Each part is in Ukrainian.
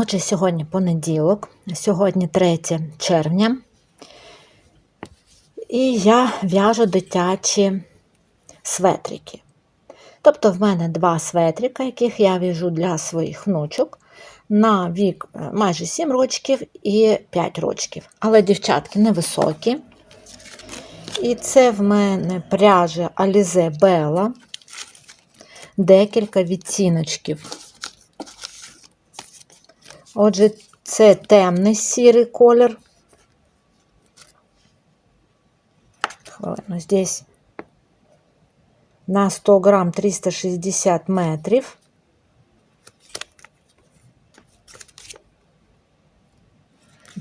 Отже, сьогодні понеділок, сьогодні 3 червня, і я в'яжу дитячі светрики. Тобто, в мене два светрика, яких я в'яжу для своїх внучок на вік е, майже 7 рочків і 5 рочків. Але дівчатки невисокі. І це в мене пряжа Alize Bella, декілька відтіночків. Отже, це темний сірий колір. Хвилину, здесь на 100 грам 360 метрів.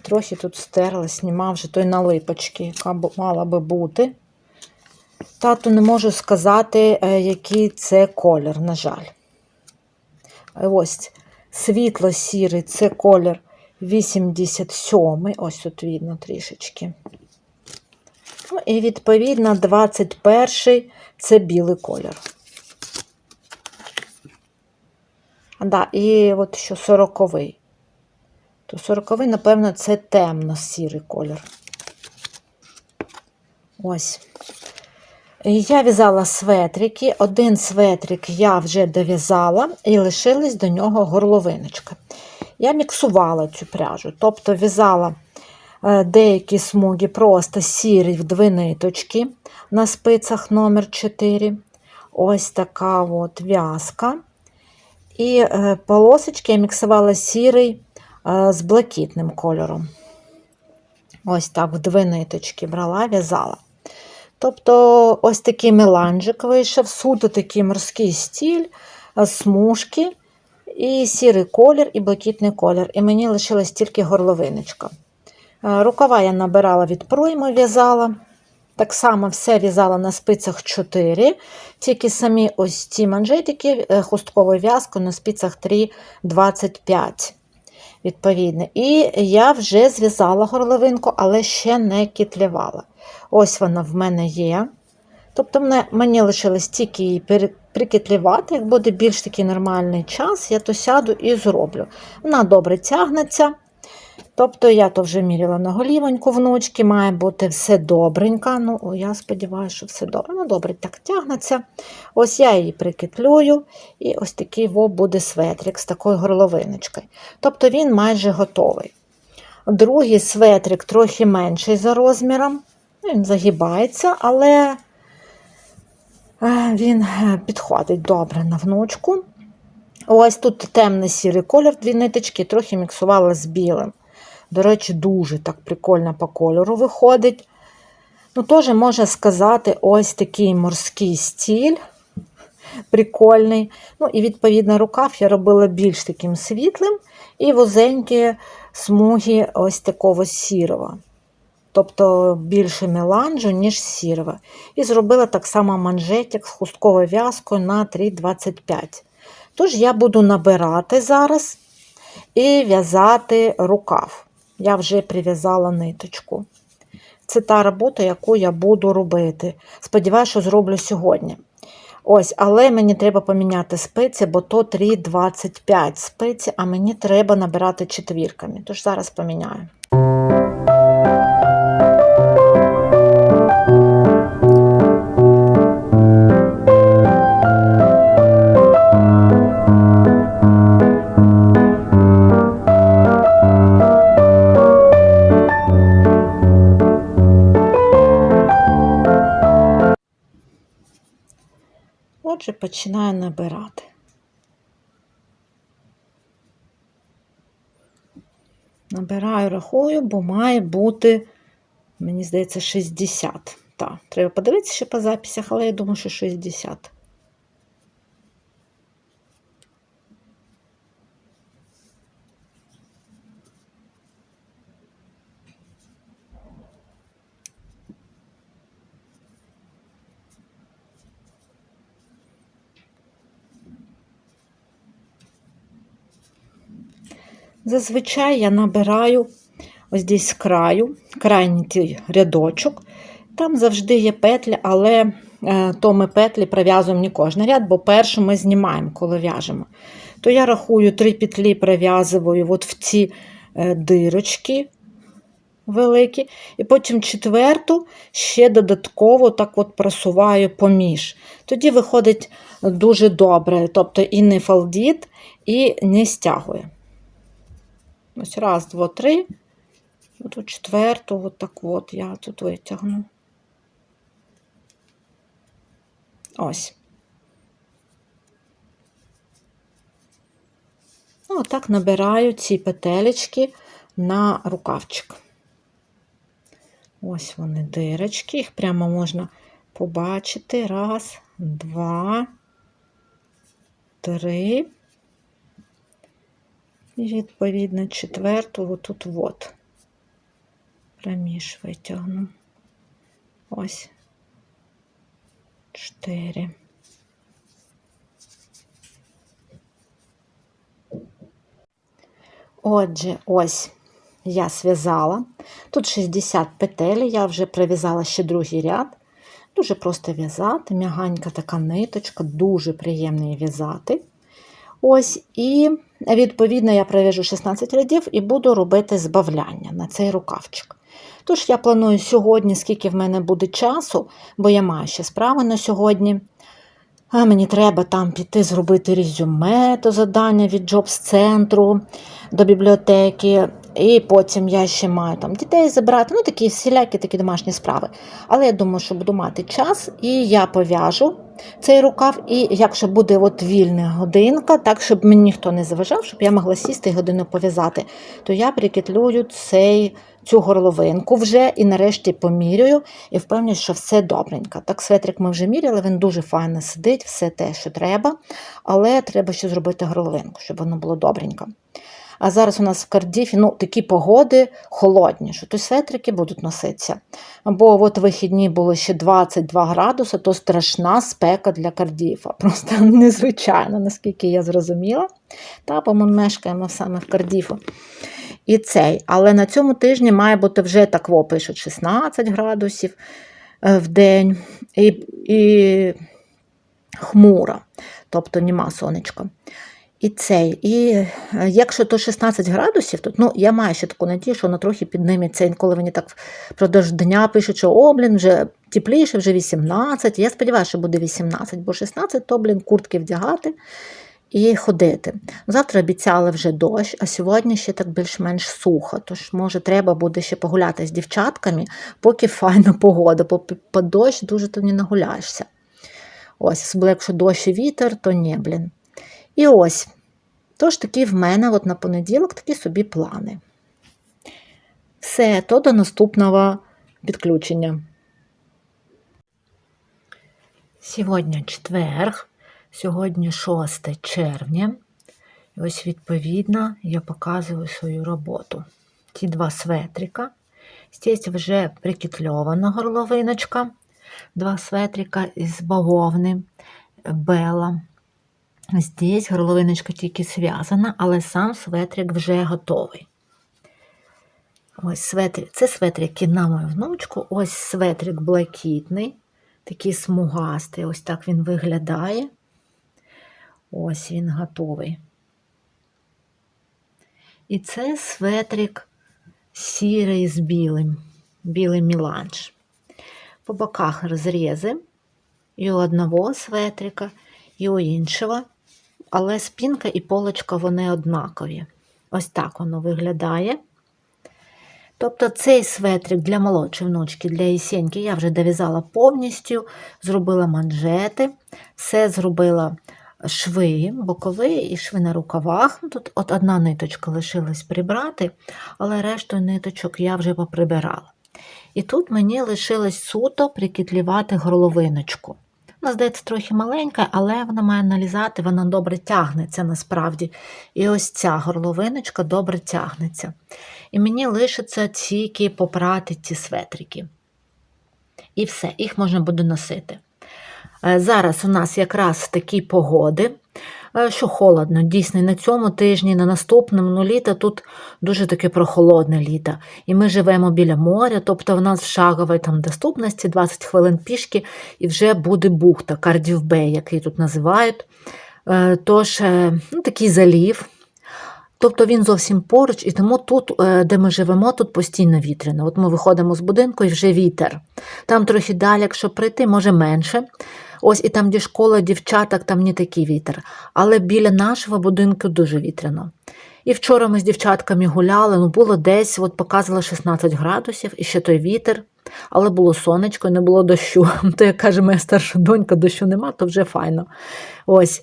Трохи тут стерла, знімав вже той налипочки, яка мала би бути. Тату не можу сказати, е, який це колір, на жаль. Ось світло-сірий це колір 87 ось тут видно трішечки. Ну, і відповідно 21 це білий колір. Да, і от що 40-й. То 40 напевно, це темно-сірий колір. Ось. І Я в'язала светрики. Один светрик я вже дов'язала і лишилась до нього горловиночка. Я міксувала цю пряжу, тобто в'язала е, деякі смуги просто сірі в дві ниточки на спицях номер 4 Ось така от в'язка. І е, полосочки я міксувала сірий е, з блакитним кольором. Ось так в дві ниточки брала, в'язала. Тобто, ось такий меланжик вийшов, суто такий морський стіль, е, смужки, і сірий колір, і блакитний колір. І мені лишилась тільки горловиночка. Е, Рукава я набирала від пройми, в'язала. Так само все в'язала на спицях 4, тільки самі ось ці манжетики е, хустковою в'язкою на спицях 3,25. Відповідно. І я вже зв'язала горловинку, але ще не кітлювала. Ось вона в мене є. Тобто мені лишилось тільки її прикітлювати. Як буде більш такий нормальний час, я то сяду і зроблю. Вона добре тягнеться. Тобто я то вже міряла на голівоньку внучки, має бути все добренько. Ну, я сподіваюся, що все добре. Ну, добре, так тягнеться. Ось я її прикитлюю, і ось такий во буде светрик з такою горловиночкою. Тобто він майже готовий. Другий светрик трохи менший за розміром. Він загибається, але е, він е, підходить добре на внучку. Ось тут темний сірий колір, дві ниточки, трохи міксувала з білим. До речі, дуже так прикольно по кольору виходить. Ну, теж можна сказати, ось такий морський стіль. Прикольний. Ну, і, відповідно, рукав я робила більш таким світлим і вузенькі смуги ось такого сірого. Тобто більше меланжу, ніж сірого. І зробила так само манжетик з хустковою в'язкою на 3,25. Тож я буду набирати зараз і в'язати рукав. Я вже прив'язала ниточку. Це та робота, яку я буду робити. Сподіваюся, що зроблю сьогодні. Ось, але мені треба поміняти спиці, бо то 3,25 спиці, а мені треба набирати четвірками. Тож зараз поміняю. Отже, починаю набирати. Набираю, рахую, бо має бути, мені здається, 60. Так, треба подивитися ще по записях, але я думаю, що 60. Зазвичай я набираю ось десь краю, крайній рядочок. Там завжди є петлі, але е, то ми петлі прив'язуємо не кожен ряд, бо першу ми знімаємо, коли в'яжемо. то я рахую три петлі пров'язую от в ці е, дирочки великі, і потім четверту ще додатково так от просуваю поміж. Тоді виходить дуже добре, тобто і не фалдіт, і не стягує. Ось раз, два, три. От четверту, от так от я тут витягну. Ось. Ну, отак набираю ці петелечки на рукавчик. Ось вони дирочки, їх прямо можна побачити. Раз, два, три. І відповідно четверту отут от. Проміж витягну. Ось. Чотири. Отже, ось я зв'язала. Тут 60 петель, я вже прив'язала ще другий ряд. Дуже просто в'язати, м'яганька така ниточка, дуже приємно її в'язати. Ось, і, відповідно, я пров'яжу 16 рядів і буду робити збавляння на цей рукавчик. Тож, я планую сьогодні, скільки в мене буде часу, бо я маю ще справи на сьогодні. А мені треба там піти зробити резюме то задання від Джобс-центру до бібліотеки. І потім я ще маю там дітей забрати, ну такі всілякі такі домашні справи. Але я думаю, що буду мати час, і я пов'яжу цей рукав. І якщо буде от вільна годинка, так щоб мені ніхто не заважав, щоб я могла сісти і годину пов'язати, то я прикітлюю цей. Цю горловинку вже і нарешті помірюю, і впевнюю, що все добренько. Так, светрик ми вже міряли, він дуже файно сидить, все те, що треба, але треба ще зробити горловинку, щоб воно було добренько. А зараз у нас в Кардіфі ну, такі погоди холодні, що то светрики будуть носитися. Бо от вихідні були ще 22 градуси, то страшна спека для Кардіфа. Просто незвичайно, наскільки я зрозуміла. Та, бо ми мешкаємо саме в Кардіфу. І цей. Але на цьому тижні має бути вже так, во, пишуть 16 градусів е, в день і і хмуро, тобто нема сонечка. І цей, і е, якщо то 16 градусів, то ну, я маю ще таку надію, що воно трохи підніметься. Інколи мені так впродовж дня пишуть, що о, блін, вже тепліше, вже 18. Я сподіваюся, що буде 18, бо 16, то, блін, куртки вдягати і ходити. Завтра обіцяли вже дощ, а сьогодні ще так більш-менш сухо. Тож, може, треба буде ще погуляти з дівчатками, поки файна погода, бо по дощ дуже то не нагуляєшся. Ось, якщо дощ і вітер, то ні, блін. І ось. Тож такі в мене от на понеділок такі собі плани. Все, то до наступного підключення. Сьогодні четверг, сьогодні 6 червня. І ось, відповідно, я показую свою роботу. Ті два светрика. Здесь вже прикітльована горловиночка, два светрика із бавовни, бела. Здесь горловиночка тільки зв'язана, але сам светрик вже готовий. Ось светрик. Це светрики на мою внучку. Ось светрик блакитний, такий смугастий. Ось так він виглядає. Ось він готовий. І це светрик сірий з білим, білий міланж. По боках розрізи і у одного светрика, і у іншого але спінка і полочка вони однакові. Ось так воно виглядає. Тобто цей светрик для молодшої внучки, для Єсеньки я вже дов'язала повністю, зробила манжети, все зробила шви, бокові і шви на рукавах. Тут от одна ниточка лишилась прибрати, але решту ниточок я вже поприбирала. І тут мені лишилось суто прикітлювати горловиночку. Вона, здається, трохи маленька, але вона має налізати, вона добре тягнеться насправді. І ось ця горловиночка добре тягнеться. І мені лишиться тільки попрати ці светрики. І все, їх можна буде носити. Е, зараз у нас якраз такі погоди. Е, що холодно. Дійсно, на цьому тижні, на наступному ну, літо тут дуже таке прохолодне літо. І ми живемо біля моря, тобто в нас в шаговій там доступності 20 хвилин пішки, і вже буде бухта, Кардівбей, який тут називають. Е, Тож, е, ну, такий залів. Тобто він зовсім поруч, і тому тут, де ми живемо, тут постійно вітряно. От ми виходимо з будинку і вже вітер. Там трохи далі, якщо прийти, може менше. Ось і там, де школа дівчаток, там не такий вітер. Але біля нашого будинку дуже вітряно. І вчора ми з дівчатками гуляли, ну було десь, от показувало 16 градусів, і ще той вітер, але було сонечко, не було дощу. То, як каже моя старша донька, дощу нема, то вже файно. Ось.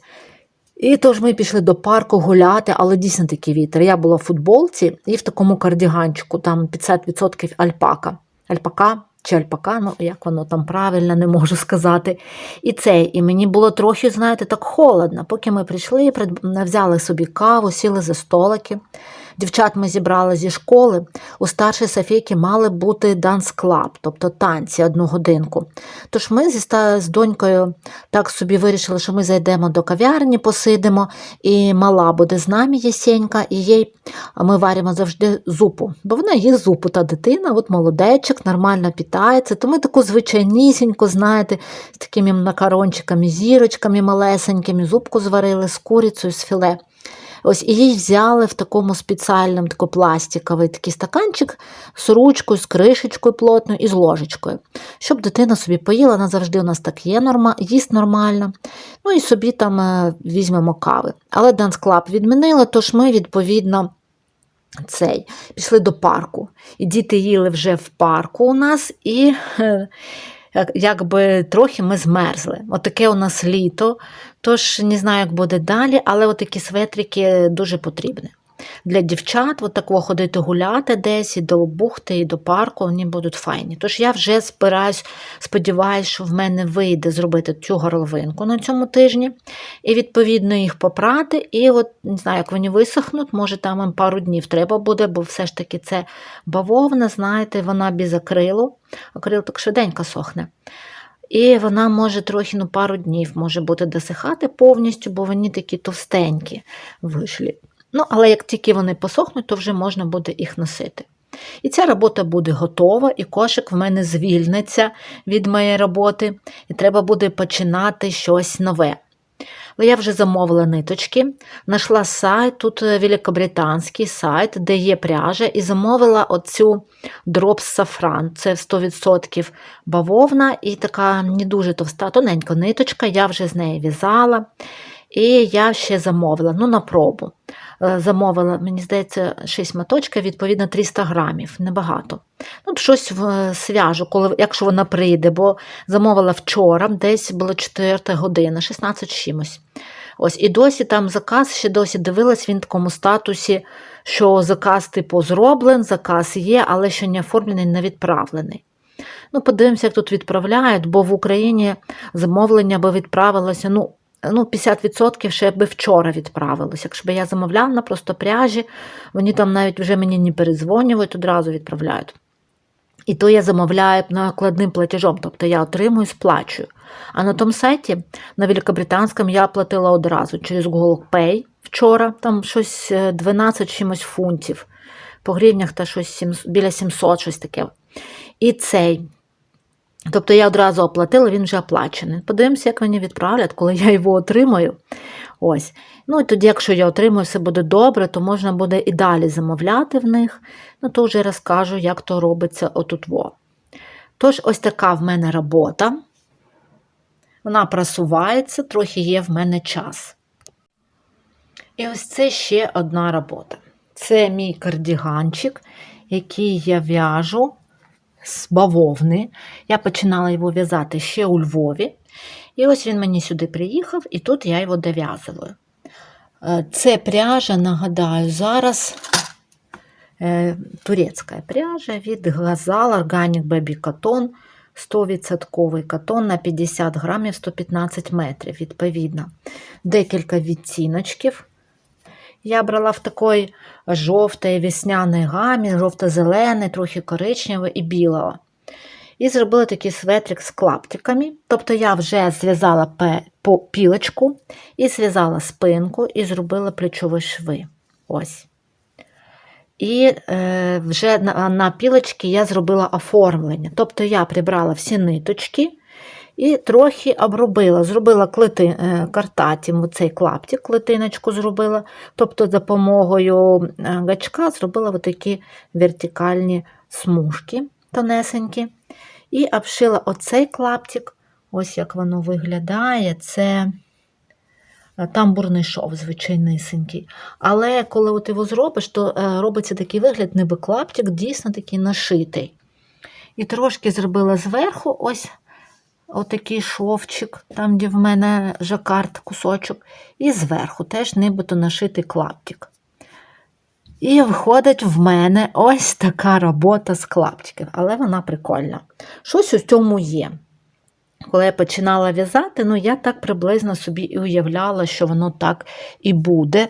І тож ми пішли до парку гуляти, але дійсно такий вітер. Я була в футболці і в такому кардіганчику, там 50% альпака. Альпака чи альпака, ну як воно там правильно, не можу сказати. І цей, і мені було трохи, знаєте, так холодно. Поки ми прийшли, взяли собі каву, сіли за столики. Дівчат ми зібрали зі школи. У старшій Софійки мали бути данс клаб, тобто танці одну годинку. Тож ми зі з донькою так собі вирішили, що ми зайдемо до кав'ярні, посидимо, і мала буде з нами Єсенька, і їй ми варимо завжди зупу. Бо вона їсть зупу, та дитина, от молодечок, нормально питається. То ми таку звичайнісіньку, знаєте, з такими макарончиками, зірочками малесенькими, зупку зварили з курицею, з філе. Ось і їй взяли в такому спеціальному тако пластиковий такий стаканчик з ручкою, з кришечкою плотною і з ложечкою. Щоб дитина собі поїла, вона завжди у нас так є, норма, їсть нормально. Ну і собі там е, візьмемо кави. Але Dance Club відмінили, тож ми, відповідно, цей, пішли до парку. І діти їли вже в парку у нас, і е, якби трохи ми змерзли. Отаке у нас літо, тож не знаю, як буде далі, але отакі светрики дуже потрібні. Для дівчат от такого ходити гуляти десь і до бухти, і до парку, вони будуть файні. Тож я вже збираюсь, сподіваюся, що в мене вийде зробити цю горловинку на цьому тижні, і відповідно їх попрати. І от не знаю, як вони висохнуть, може там їм пару днів треба буде, бо все ж таки це бавовна, знаєте, вона без акрилу. Акрил так швиденько сохне. І вона може трохи ну, пару днів може бути досихати повністю, бо вони такі товстенькі вийшли. Ну, але як тільки вони посохнуть, то вже можна буде їх носити. І ця робота буде готова, і кошик в мене звільниться від моєї роботи, і треба буде починати щось нове. Але я вже замовила ниточки, знайшла сайт, тут е, великобританський сайт, де є пряжа, і замовила оцю дроп сафран. Це 100% бавовна і така не дуже товста, тоненька ниточка, я вже з неї в'язала. І я ще замовила, ну, на пробу. Е, Замовила, мені здається, 6 моточків, відповідно, 300 грамів, небагато. Ну, щось свяжу, коли, якщо вона прийде, бо замовила вчора, десь було 4 година, 16 чимось. Ось, і досі там заказ, ще досі дивилась, він в такому статусі, що заказ типу зроблен, заказ є, але ще не оформлений, не відправлений. Ну, подивимося, як тут відправляють, бо в Україні замовлення би відправилося, ну, ну 50% ще би вчора відправилося. Якщо б я замовляла на просто пряжі, вони там навіть вже мені не перезвонюють, одразу відправляють. І то я замовляю накладним платежом, тобто я отримую, сплачую. А на тому сайті, на великобританському, я платила одразу через Google Pay вчора, там щось е, 12 чимось фунтів. По гривнях та щось 700, біля 700, щось таке. І цей. Тобто я одразу оплатила, він вже оплачений. Подивимося, як мені відправлять, коли я його отримаю. Ось. Ну і тоді, якщо я отримую, все буде добре, то можна буде і далі замовляти в них. Ну, то вже розкажу, як то робиться отут. во. Тож, ось така в мене робота. Вона просувається, трохи є в мене час. І ось це ще одна робота. Це мій кардіганчик, який я в'яжу з бавовни. Я починала його в'язати ще у Львові. І ось він мені сюди приїхав, і тут я його дов'язую. Е, Це пряжа, нагадаю, зараз е, турецька пряжа від Газал Organic Baby Cotton. 100% катон на 50 грамів 115 метрів, відповідно. Декілька відтіночків. Я брала в такої жовтої весняної гамі, жовто-зелений, трохи коричневий і білого. І зробила такий светрик з клаптиками. Тобто я вже зв'язала пілочку, і зв'язала спинку, і зробила плечові шви. Ось. І е, вже на, на пілочці я зробила оформлення. Тобто я прибрала всі ниточки і трохи обробила. Зробила клети, е, цей клаптик, клетиночку зробила. Тобто, за допомогою е, гачка зробила такі вертикальні смужки тонесенькі. І обшила оцей клаптик. Ось як воно виглядає. Це е, тамбурний шов, звичайнисенький. Але коли от його зробиш, то робиться такий вигляд, ніби клаптик, дійсно такий нашитий. І трошки зробила зверху ось отакий шовчик, там, де в мене жакард кусочок, і зверху теж нібито нашитий клаптик. І виходить в мене ось така робота з клаптиків, але вона прикольна. Щось у цьому є. Коли я починала в'язати, ну я так приблизно собі і уявляла, що воно так і буде.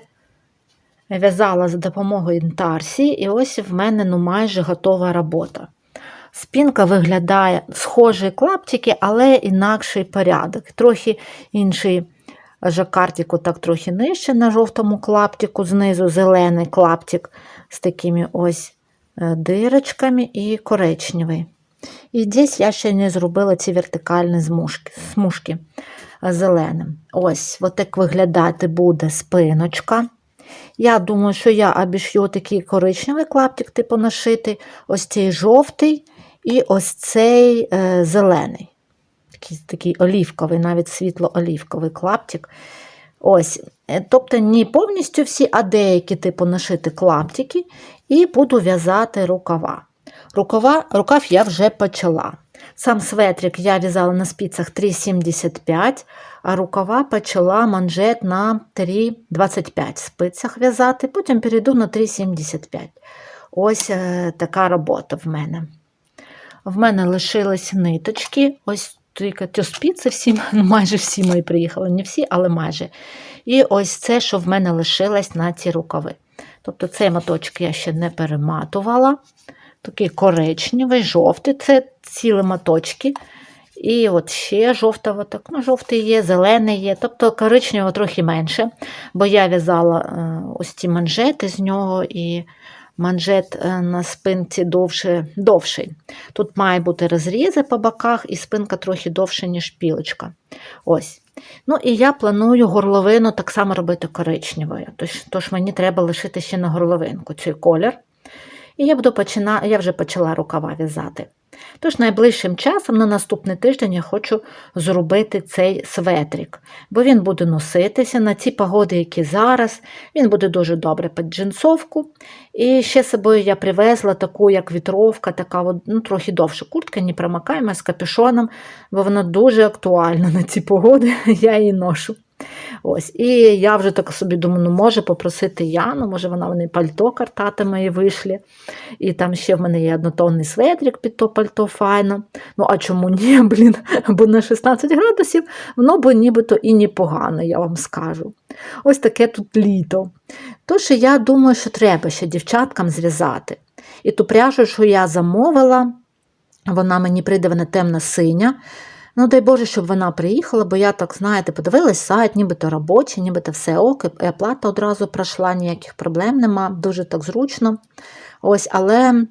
В'язала за допомогою інтарсі, і ось в мене ну, майже готова робота. Спінка виглядає схожі клаптики, але інакший порядок. Трохи інший жакартик, так трохи нижче на жовтому клаптику, знизу зелений клаптик з такими ось е, дирочками і коричневий. І десь я ще не зробила ці вертикальні змушки, смужки зеленим. Ось, от так виглядати буде спиночка. Я думаю, що я обіш'ю такий коричневий клаптик, типу нашитий, ось цей жовтий і ось цей е, зелений. Такий, такий олівковий, навіть світло-олівковий клаптик. Ось, е, Тобто не повністю всі, а деякі типу нашити клаптики, і буду в'язати рукава. Рукава, Рукав я вже почала. Сам светрик я в'язала на спицях 3,75, а рукава почала манжет на 3,25 спицях в'язати, потім перейду на 3,75. Ось е, така робота в мене. В мене лишились ниточки. Ось тільки ті спиці всі, ну, майже всі мої приїхали, не всі, але майже. І ось це, що в мене лишилось на ці рукави. Тобто цей моточок я ще не перематувала. Такий коричневий, жовтий це цілі моточки. І от ще жовтого, так, ну, жовтий є, зелений є, тобто коричневого трохи менше, бо я в'язала е, ось ці манжети з нього, і манжет е, на спинці довше, довший. Тут має бути розрізи по боках, і спинка трохи довше, ніж пілочка. Ось. Ну І я планую горловину так само робити коричневою. Тож, тож мені треба лишити ще на горловинку цей колір. І я буду почина... я вже почала рукава в'язати. Тож найближчим часом, на наступний тиждень, я хочу зробити цей светрик, бо він буде носитися на ці погоди, які зараз. Він буде дуже добре під джинсовку. І ще з собою я привезла таку, як вітровка, така ну, трохи довша куртка, не промакаємо з капюшоном, бо вона дуже актуальна на ці погоди, я її ношу. Ось, І я вже так собі думаю, ну може попросити Яну, може вона мені пальто картатиме і вийшли. І там ще в мене є однотонний светрик під то пальто файно. Ну, а чому ні, блін? Бо на 16 градусів воно б нібито і непогано, я вам скажу. Ось таке тут літо. Тож я думаю, що треба ще дівчаткам зв'язати. І ту пряжу, що я замовила, вона мені прийде вона темно-синя. Ну, дай Боже, щоб вона приїхала, бо я так, знаєте, подивилась сайт, нібито робочий, нібито все ок, і оплата одразу пройшла, ніяких проблем нема, дуже так зручно. Ось, Але,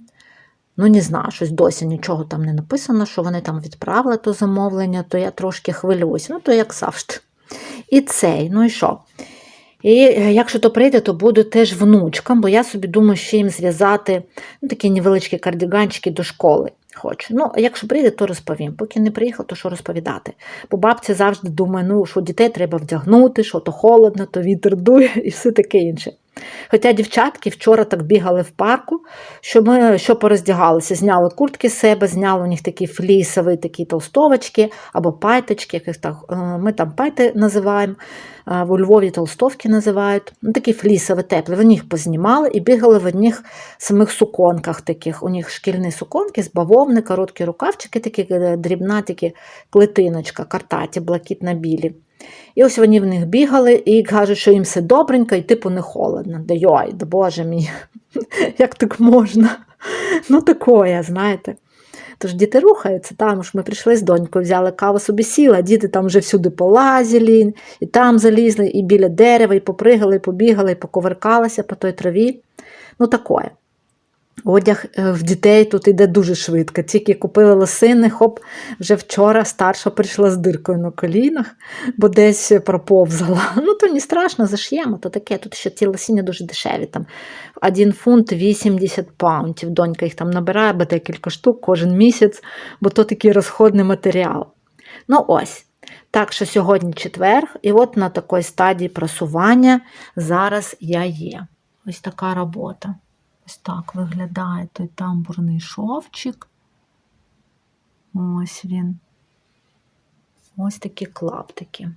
ну, не знаю, щось досі нічого там не написано, що вони там відправили то замовлення, то я трошки хвилююсь, ну, то як завжди. І цей, ну і що? І якщо то прийде, то буду теж внучкам, бо я собі думаю, що їм зв'язати ну, такі невеличкі кардиганчики до школи хочу. Ну, якщо прийде, то розповім. Поки не приїхав, то що розповідати. Бо бабці завжди думає, ну, що дітей треба вдягнути, що то холодно, то вітер дує і все таке інше. Хоча дівчатки вчора так бігали в парку, що ми що пороздягалися, зняли куртки з себе, зняли у них такі флісові такі толстовочки або пайточки, яких так, е, ми там пайти називаємо, у Львові толстовки називають. Ну, Такі флісові теплі. Вони їх познімали і бігали в одних самих суконках таких. У них шкільні суконки з бавовни, короткі рукавчики, такі е, дрібна, такі клетиночка, картаті, блакитно-білі. І ось вони в них бігали і кажуть, що їм все добренько, і типу не холодно. Да йой, да боже мій, як так можна? Ну, такое, знаєте. Тож діти рухаються, там ж ми прийшли з донькою, взяли каву собі сіла, діти там вже всюди полазили, і там залізли, і біля дерева, і попригали, і побігали, і поковеркалися по той траві. Ну, такое. Одяг е, в дітей тут іде дуже швидко. Тільки купили лосини, хоп, вже вчора старша прийшла з диркою на колінах, бо десь проповзала. Ну, то не страшно, заш'ємо, то таке. Тут ще ці лосіни дуже дешеві. Там один фунт 80 паунтів. Донька їх там набирає, бо декілька штук кожен місяць, бо то такий розходний матеріал. Ну, ось. Так що сьогодні четвер, і от на такій стадії просування зараз я є. Ось така робота. Ось так виглядає той тамбурний шовчик. Ось він. Ось такі клаптики.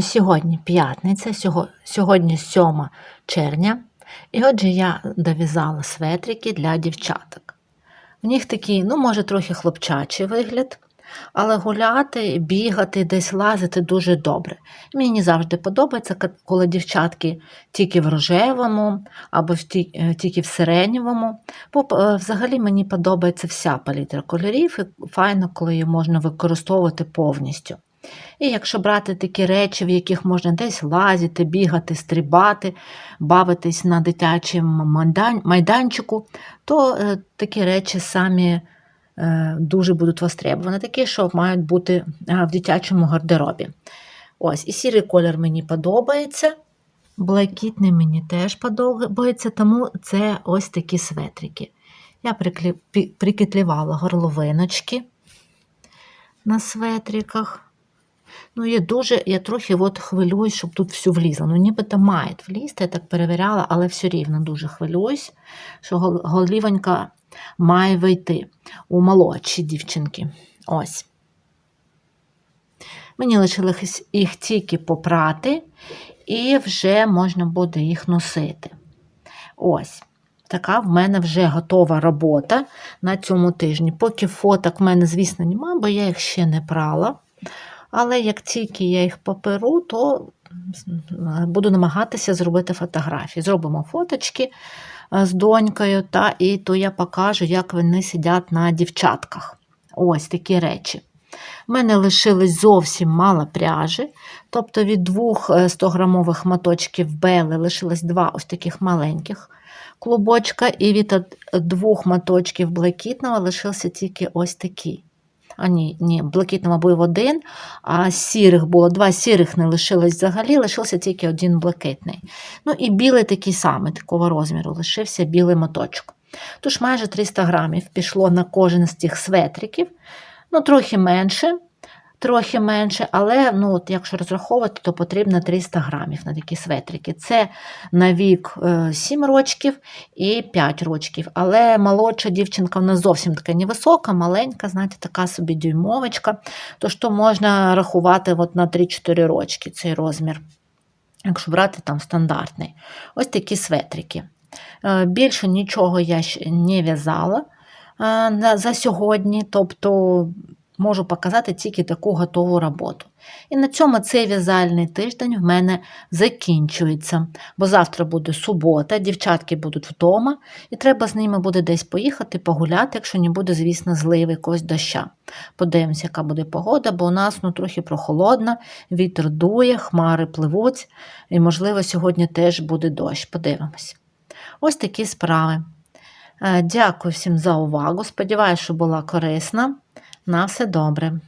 Сьогодні п'ятниця, сьогодні 7 червня. І отже, я дов'язала светрики для дівчаток. В них такий, ну, може, трохи хлопчачий вигляд, але гуляти, бігати, десь лазити дуже добре. Мені завжди подобається, коли дівчатки тільки в рожевому або е, тільки в сиренєвому. Бо е, взагалі мені подобається вся палітра кольорів, і файно, коли її можна використовувати повністю. І якщо брати такі речі, в яких можна десь лазити, бігати, стрибати, бавитись на дитячому майданчику, то е, такі речі самі дуже будуть востребовані, такі, що мають бути е, в дитячому гардеробі. Ось, і сірий колір мені подобається. Блакитний мені теж подобається, тому це ось такі светрики. Я приклі- горловиночки на светриках. Ну, я дуже, я трохи от хвилююсь, щоб тут все влізло. Ну, нібито має влізти, я так перевіряла, але все рівно дуже хвилююсь, що гол- голівонька має вийти у молодші дівчинки. Ось. Мені лишилось їх тільки попрати, і вже можна буде їх носити. Ось. Така в мене вже готова робота на цьому тижні. Поки фоток в мене, звісно, немає, бо я їх ще не прала. Але як тільки я їх поперу, то буду намагатися зробити фотографії. Зробимо фоточки е, з донькою, та, і то я покажу, як вони сидять на дівчатках. Ось такі речі. У мене лишилось зовсім мало пряжі, тобто від двох е, 100-грамових моточків бели лишилось два ось таких маленьких клубочка, і від двох моточків блакитного лишився тільки ось такий. А ні, ні, блакитного був один, а сірих було два сірих не лишилось взагалі, лишився тільки один блакитний. Ну і білий такий самий, такого розміру, лишився білий моточок. Тож майже 300 грамів пішло на кожен з цих светриків. Ну, трохи менше, трохи менше, але ну, от, якщо розраховувати, то потрібно 300 грамів на такі светрики. Це на вік е, 7 рочків і 5 рочків. Але молодша дівчинка вона зовсім така невисока, маленька, знаєте, така собі дюймовочка. Тож то можна рахувати от на 3-4 рочки цей розмір. Якщо брати там стандартний. Ось такі светрики. Е, Більше нічого я ще не в'язала е, за сьогодні, тобто можу показати тільки таку готову роботу. І на цьому цей в'язальний тиждень в мене закінчується, бо завтра буде субота, дівчатки будуть вдома, і треба з ними буде десь поїхати, погуляти, якщо не буде, звісно, зливи якогось доща. Подивимося, яка буде погода, бо у нас ну, трохи прохолодно, вітер дує, хмари пливуть, і, можливо, сьогодні теж буде дощ. Подивимось. Ось такі справи. Е, Дякую всім за увагу. Сподіваюся, що була корисна. На все добре.